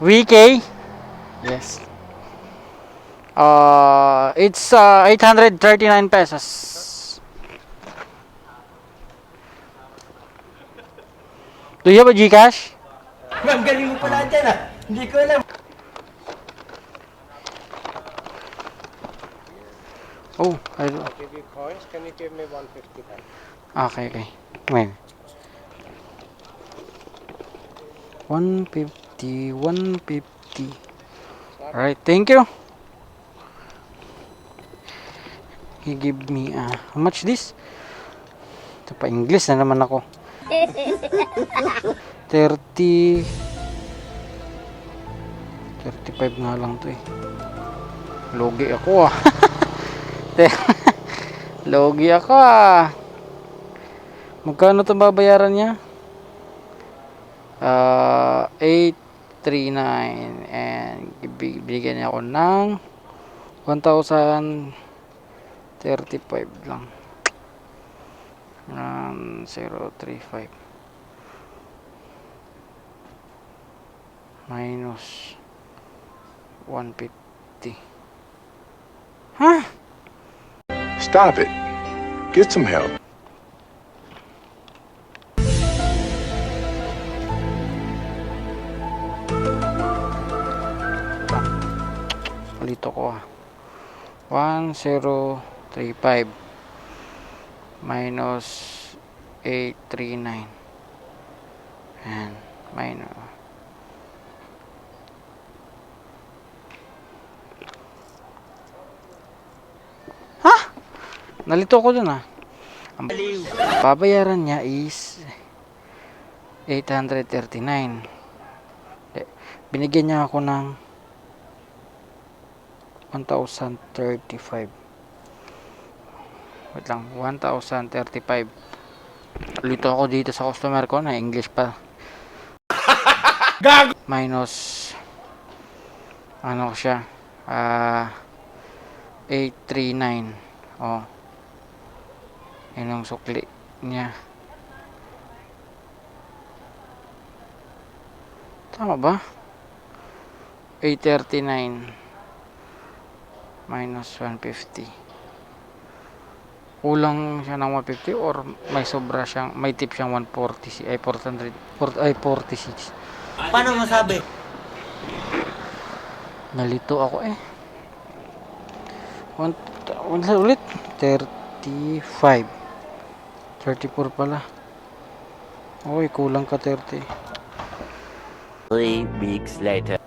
VK? Yes. Uh, it's uh, 839 pesos. Do you have a Gcash? Ma'am, galing mo pala dyan ah. Hindi ko alam. Oh, I do. give you coins. Can you give me 150 then? Okay, okay. Wait. 150, 150 150 alright thank you. He give me uh, how much this? Ito pa English na naman ako. 30 35 nga lang to eh. Logi ako ah. Logi ako ah. Magkano to babayaran niya? Ah, uh, 8 3,900 and bigyan niya ako ng 1,035 lang ng 0,35 minus 150 huh? Stop it. Get some help. Palito ko ah. 1035 minus 839 and minus Ha? Nalito ko dun ah. Ang babayaran niya is 839. Eh, Binigyan niya ako ng 1,035 wait lang 1,035 lito ako dito sa customer ko na English pa. Minus ano siya ah 839 oh. Yun ang sukli niya. Tama ba? 839 minus 150 kulang siya ng 150 or may sobra siyang may tip siyang 140 ay 400 4, ay 46 Paano masabi? nalito ako eh. One ulit 35 34 pala. Oy, kulang ka 30 Three weeks later.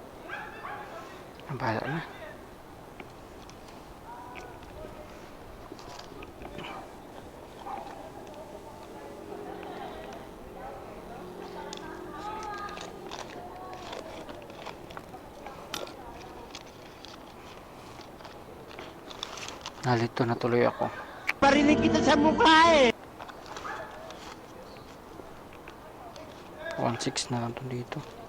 Ang bahala na Nalito na tuloy ako. Parinig kita sa mukha eh. 1.6 na lang to dito.